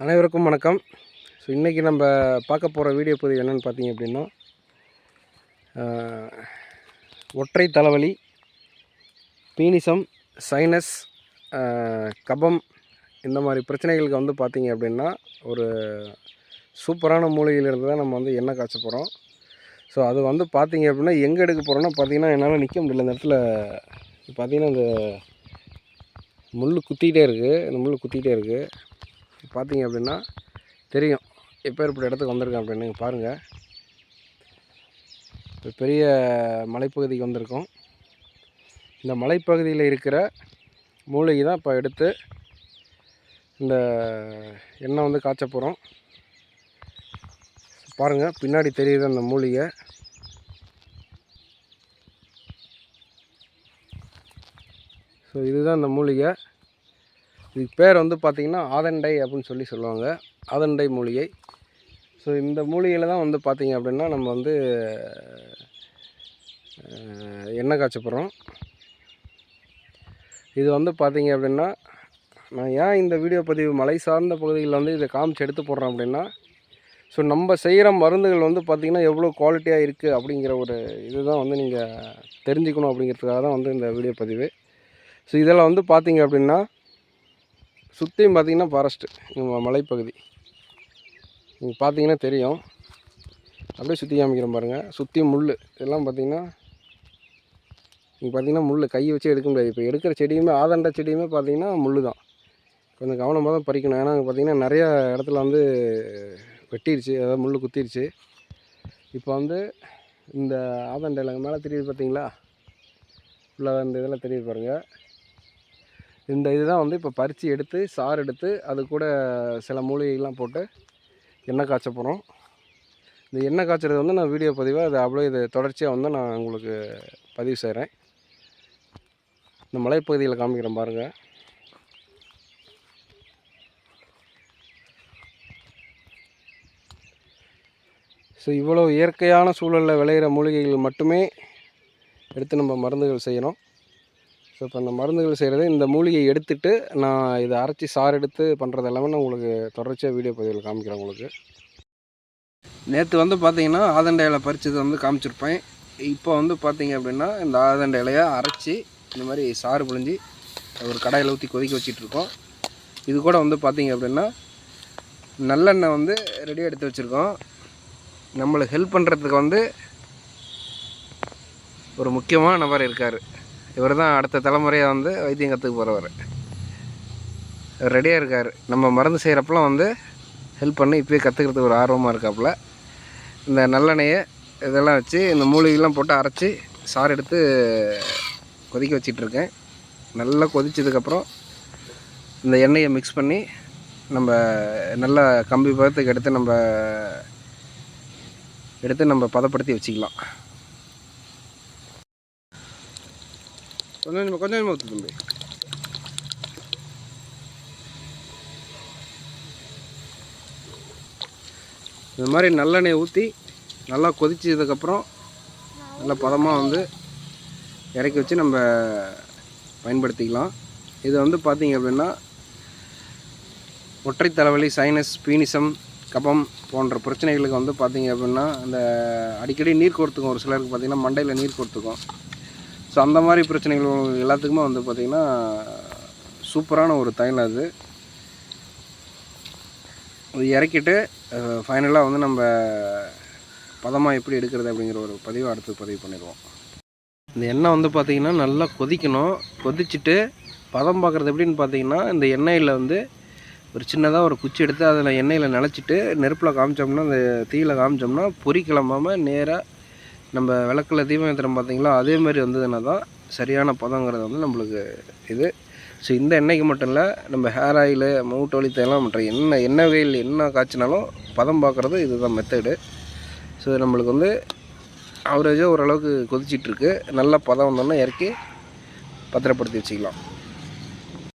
அனைவருக்கும் வணக்கம். ஸோ இன்றைக்கி நம்ம பார்க்க போகிற வீடியோ பதிவு என்னென்னு பார்த்தீங்க அப்படின்னா ஒற்றை தலைவலி பீனிசம் சைனஸ் கபம் இந்த மாதிரி பிரச்சனைகளுக்கு வந்து பார்த்தீங்க அப்படின்னா ஒரு சூப்பரான மூலிகையிலிருந்து தான் நம்ம வந்து எண்ணெய் காய்ச்ச போகிறோம் ஸோ அது வந்து பார்த்தீங்க அப்படின்னா எங்கே எடுக்க போகிறோன்னா பார்த்தீங்கன்னா என்னால் நிற்க முடியல. இந்த இடத்துல பார்த்தீங்கன்னா இந்த முள் குத்திக்கிட்டே இருக்குது இந்த முள் குத்திக்கிட்டே இருக்குது பார்த்தீங்க அப்படின்னா தெரியும். எப்பேற்பட்ட இடத்துக்கு வந்திருக்கேன் அப்படின்னு நீங்கள் பாருங்கள் ஒரு பெரிய மலைப்பகுதிக்கு வந்திருக்கோம். இந்த மலைப்பகுதியில் இருக்கிற மூலிகை தான் இப்போ எடுத்து இந்த எண்ணெய் வந்து காய்ச்ச போகிறோம் பாருங்கள் பின்னாடி தெரியுது அந்த மூலிகை. ஸோ இதுதான் அந்த மூலிகை. இதுக்கு பேர் வந்து பார்த்திங்கன்னா ஆதண்டை அப்படின்னு சொல்லி சொல்லுவாங்க. ஆதண்டை மூலிகை. ஸோ இந்த மூலிகையில் தான் வந்து பார்த்திங்க அப்படின்னா நம்ம வந்து எண்ணெய் காய்ச்ச போகிறோம் இது வந்து பார்த்திங்க அப்படின்னா நான் ஏன் இந்த வீடியோ பதிவு மலை சார்ந்த பகுதிகளில் வந்து இதை காமிச்சு எடுத்து போடுறேன் அப்படின்னா ஸோ நம்ம செய்கிற மருந்துகள் வந்து பார்த்திங்கன்னா எவ்வளோ குவாலிட்டியாக இருக்குது அப்படிங்கிற ஒரு இதுதான் வந்து நீங்கள் தெரிஞ்சுக்கணும் அப்படிங்கிறதுக்காக தான் வந்து இந்த வீடியோ பதிவு. ஸோ இதில் வந்து பார்த்திங்க அப்படின்னா சுற்றியும் பார்த்தீங்கன்னா ஃபாரஸ்ட்டு மலைப்பகுதி. நீங்கள் பார்த்தீங்கன்னா தெரியும். அப்படியே சுற்றி காமிக்கிறேன் பாருங்கள் சுற்றி முள் இதெல்லாம் பார்த்தீங்கன்னா நீங்கள் பார்த்தீங்கன்னா முள் கையை வச்சு எடுக்க முடியாது. இப்போ எடுக்கிற செடியுமே ஆதண்ட செடியுமே பார்த்தீங்கன்னா முள் தான் கொஞ்சம் கவனமாக தான் பறிக்கணும். ஏன்னா பார்த்திங்கன்னா நிறையா இடத்துல வந்து வெட்டிருச்சு. அதாவது முள் குத்திருச்சு. இப்போ வந்து இந்த ஆதண்டையில் மேலே தெரியுது பார்த்தீங்களா? ஃபுல்லாக இந்த இதெல்லாம் தெரியுது பாருங்கள் இந்த இதுதான் வந்து இப்போ பறித்து எடுத்து சாறு எடுத்து அது கூட சில மூலிகைலாம் போட்டு எண்ணெய் காய்ச்ச போகிறோம் இந்த எண்ணெய் காய்ச்சறது வந்து நான் வீடியோ பதிவாக அது அப்படியே இது தொடர்ச்சியாக வந்து நான் உங்களுக்கு பதிவு செய்கிறேன் இந்த மலைப்பகுதியில் காமிக்கிறேன் பாருங்கள் ஸோ இவ்வளோ இயற்கையான சூழலில் விளையிற மூலிகைகள் மட்டுமே எடுத்து நம்ம மருந்துகள் செய்யணும். ஸோ இப்போ அந்த மருந்துகள் செய்கிறது இந்த மூலிகை எடுத்துகிட்டு நான் இதை அரைச்சி சாறு எடுத்து பண்ணுறது எல்லாமே நான் உங்களுக்கு தொடர்ச்சியாக வீடியோ பதிவில் காமிக்கிறேன் உங்களுக்கு. நேற்று வந்து பார்த்தீங்கன்னா ஆதண்ட இலை பறிச்சது வந்து காமிச்சிருப்பேன். இப்போ வந்து பார்த்தீங்க அப்படின்னா இந்த ஆதண்ட இலையை அரைச்சி இந்த மாதிரி சாறு புழிஞ்சி ஒரு கடாயில் ஊற்றி கொதிக்க வச்சிட்ருக்கோம் இது கூட வந்து பார்த்தீங்க அப்படின்னா நல்லெண்ணெய் வந்து ரெடியாக எடுத்து வச்சுருக்கோம். நம்மளுக்கு ஹெல்ப் பண்ணுறதுக்கு வந்து ஒரு முக்கியமான நபர் இருக்கார். இவர் தான் அடுத்த தலைமுறையாக வந்து வைத்தியம் கற்றுக்க போகிறவர் ரெடியாக இருக்கார். நம்ம மருந்து செய்கிறப்பெல்லாம் வந்து ஹெல்ப் பண்ணி இப்போயே கற்றுக்கிறதுக்கு ஒரு ஆர்வமாக இருக்காப்புல. இந்த நல்லெண்ணெயை இதெல்லாம் வச்சு இந்த மூலிகைலாம் போட்டு அரைச்சி சாறு எடுத்து கொதிக்க வச்சிட்ருக்கேன். நல்லா கொதித்ததுக்கப்புறம் இந்த எண்ணெயை மிக்ஸ் பண்ணி நம்ம நல்லா கம்பி பதத்துக்கு எடுத்து நம்ம எடுத்து நம்ம பதப்படுத்தி வச்சுக்கலாம். கொஞ்சம் கொஞ்சமாக கொஞ்சம் கொஞ்சமாக ஊற்று தம்பி இந்த மாதிரி நல்லெண்ணெய் ஊற்றி நல்லா கொதிச்சதுக்கப்புறம் நல்லா பதமாக வந்து இறக்கி வச்சு நம்ம பயன்படுத்திக்கலாம். இது வந்து பார்த்திங்க அப்படின்னா ஒற்றை தலைவலி சைனஸ் பீனிசம் கபம் போன்ற பிரச்சனைகளுக்கு வந்து பார்த்திங்க அப்படின்னா அந்த அடிக்கடி நீர் கோர்த்துக்கும் ஒரு சிலருக்கு பார்த்திங்கன்னா மண்டையில் நீர் கோர்த்துக்கும் ஸோ அந்த மாதிரி பிரச்சனைகள் எல்லாத்துக்குமே வந்து பார்த்திங்கன்னா சூப்பரான ஒரு தைலம் அது. அது இறக்கிட்டு ஃபைனலாக வந்து நம்ம பதமாக எப்படி எடுக்கிறது அப்படிங்கிற ஒரு பதிவை அடுத்து பதிவு பண்ணிடுவோம். இந்த எண்ணெய் வந்து பார்த்திங்கன்னா நல்லா கொதிக்கணும். கொதிச்சுட்டு பதம் பார்க்குறது எப்படின்னு பார்த்தீங்கன்னா இந்த எண்ணெயில் வந்து ஒரு சின்னதாக ஒரு குச்சி எடுத்து அதில் எண்ணெயில் நினச்சிட்டு நெருப்பில் காமிச்சோம்னா அந்த தீயில் காமிச்சோம்னா பொறி கிளம்பாமல் நேராக நம்ம விளக்கில் தீபம் ஏற்றுறோம் பார்த்தீங்களா அதே மாதிரி வந்ததுன்னா தான் சரியான பதங்கிறது வந்து நம்மளுக்கு இது. ஸோ இந்த எண்ணெய்க்கு மட்டும் இல்லை நம்ம ஹேர் ஆயிலு மூட்டு வலி தேலாம் மற்ற என்ன எண்ணெய் வகையில் என்ன காய்ச்சினாலும் பதம் பார்க்குறது இதுதான் மெத்தடு ஸோ நம்மளுக்கு வந்து ஆவரேஜாக ஓரளவுக்கு கொதிச்சிட்ருக்கு நல்ல பதம் வந்தோன்னா இறக்கி பத்திரப்படுத்தி வச்சுக்கலாம்.